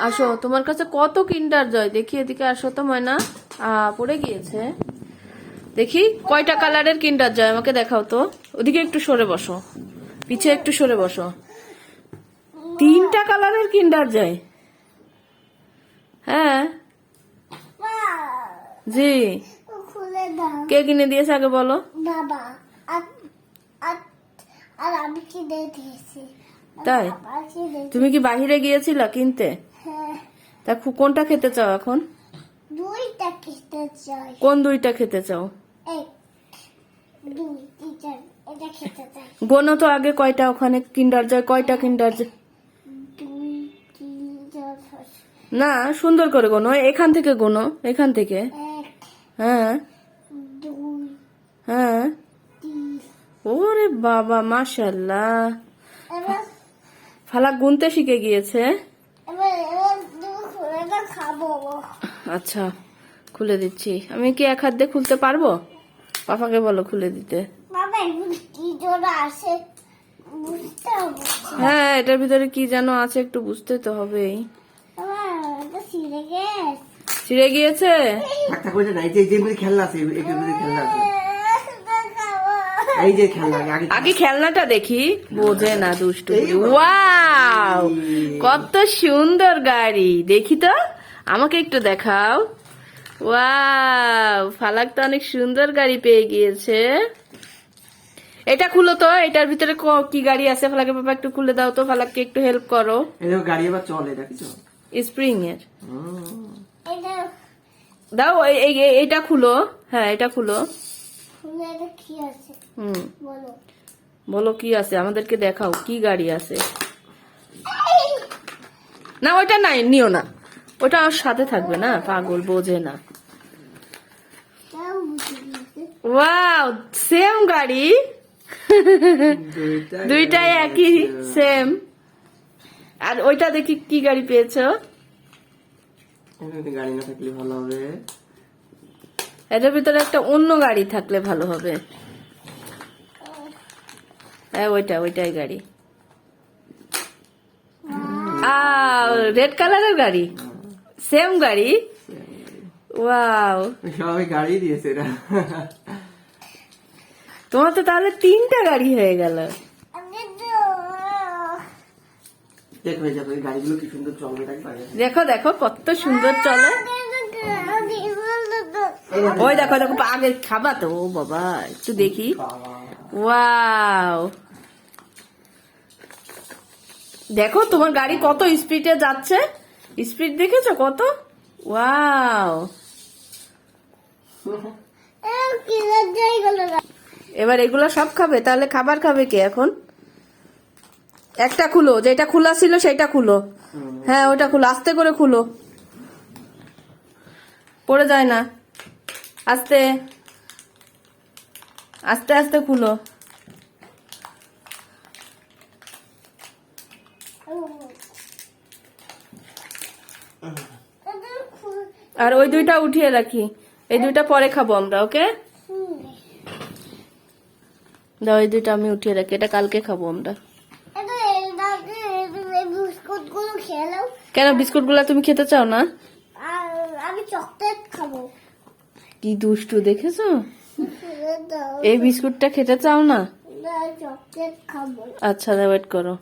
আসো তোমার কাছে কত কিন্ডার জয়? দেখি এদিকে আসো তো ময়না। পড়ে গিয়েছে। দেখি কয়টা কালারের কিন্ডার জয়? আমাকে দেখাও তো। ওদিকে একটু সরে বসো। পিছে একটু সরে বসো। তিনটা কালারের কিন্ডার জয়? হ্যাঁ। জি। কে কিনে দিয়েছে আগে বলো? বাবা। আর আর- আর আমি কিনে দিয়েছি। তাই? তুমি কি বাহিরে গিয়েছিলা কিনতে? তা কোনটা খেতে চাও এখন? দুইটা চাই। কোন দুইটা খেতে চাও? খেতে গোনো তো আগে কয়টা? ওখানে কিন্ডার জয় কয়টা কিন্ডার জয় পাঁচ। না সুন্দর করে গোনো এখান থেকে গোনো এখান থেকে। হ্যাঁ। হ্যাঁ। ওরে বাবা মাশাল্লাহ ফালা গুনতে শিখে গিয়েছে এবার এবার তুমি খুলে না খাব। আচ্ছা খুলে দিচ্ছি। আমি কি এক হাত দিয়ে খুলতে পারব? পাপাকে বলো খুলে দিতে। বাবা এগুলো কি জন্য আসে? বুঝতে হবে হ্যাঁ এটার ভিতরে কি যেন আছে একটু বুঝতে তো হবেই। বাবা ছিঁড়ে গিয়েছে? আগে খেলনাটা দেখি। বোঝে না দুষ্টু ওয়াও কত সুন্দর গাড়ি। দেখি তো। আমাকে একটু দেখাও। ওয়াও ফালাক তো অনেক সুন্দর গাড়ি পেয়ে গিয়েছে। এটা খুলো তো এটার ভিতরে ক- কি গাড়ি আছে? ফালাকের বাবা একটু খুলে দাও তো ফালাককে একটু হেল্প করো। এই গাড়ি আবার চলে দেখছ স্প্রিং এর। এটা দাও এইটা খুলো। হ্যাঁ এটা খুলো। খুলে এটা কি আছে। হুম। বলো। বলো কি আছে? আমাদেরকে দেখাও কি গাড়ি আছে? না ওইটা নাই নিও না। ওটা আমার সাথে থাকবে না পাগল বোঝে না। ওয়াও সেম গাড়ি? দুইটাই একই সেম আর ওইটা দেখি কি গাড়ি পেয়েছ? গাড়ি না থাকলে ভালো হবে। এটার ভিতরে একটা অন্য গাড়ি থাকলে ভালো হবে। হ্যাঁ ওইটা ওইটাই গাড়ি। রেড কালারের গাড়ি? সেম গাড়ি? ওয়াও। সবাই গাড়ি দিয়েছে তোমার তো তাহলে তিনটা গাড়ি হয়ে গেল। দেখো দেখো কত সুন্দর চলে। ওই দেখো দেখো আগে খাবা তো ও বাবা একটু দেখি। ওয়াও। দেখো তোমার গাড়ি কত স্পিডে যাচ্ছে? স্পিড দেখেছ কত? ওয়াও। এবার এগুলো সব খাবে? তাহলে খাবার খাবে কে এখন? একটা খুলো যেটা খোলা ছিল সেটা খুলো। হ্যাঁ ওটা খুলো আস্তে করে খুলো। পড়ে যায় না। আস্তে। আস্তে আস্তে খুলো। আর ওই দুইটা উঠিয়ে রাখি। এই দুইটা পরে খাব আমরা ওকে? দাও এই দুইটা আমি উঠিয়ে রাখি এটা কালকে খাব আমরা। কেন বিস্কুটগুলা তুমি খেতে চাও না? আমি চকলেট খাব কি দুষ্টু দেখেছ? এই বিস্কুটটা খেতে চাও না? চকলেট খাব আচ্ছা ওয়েট করো।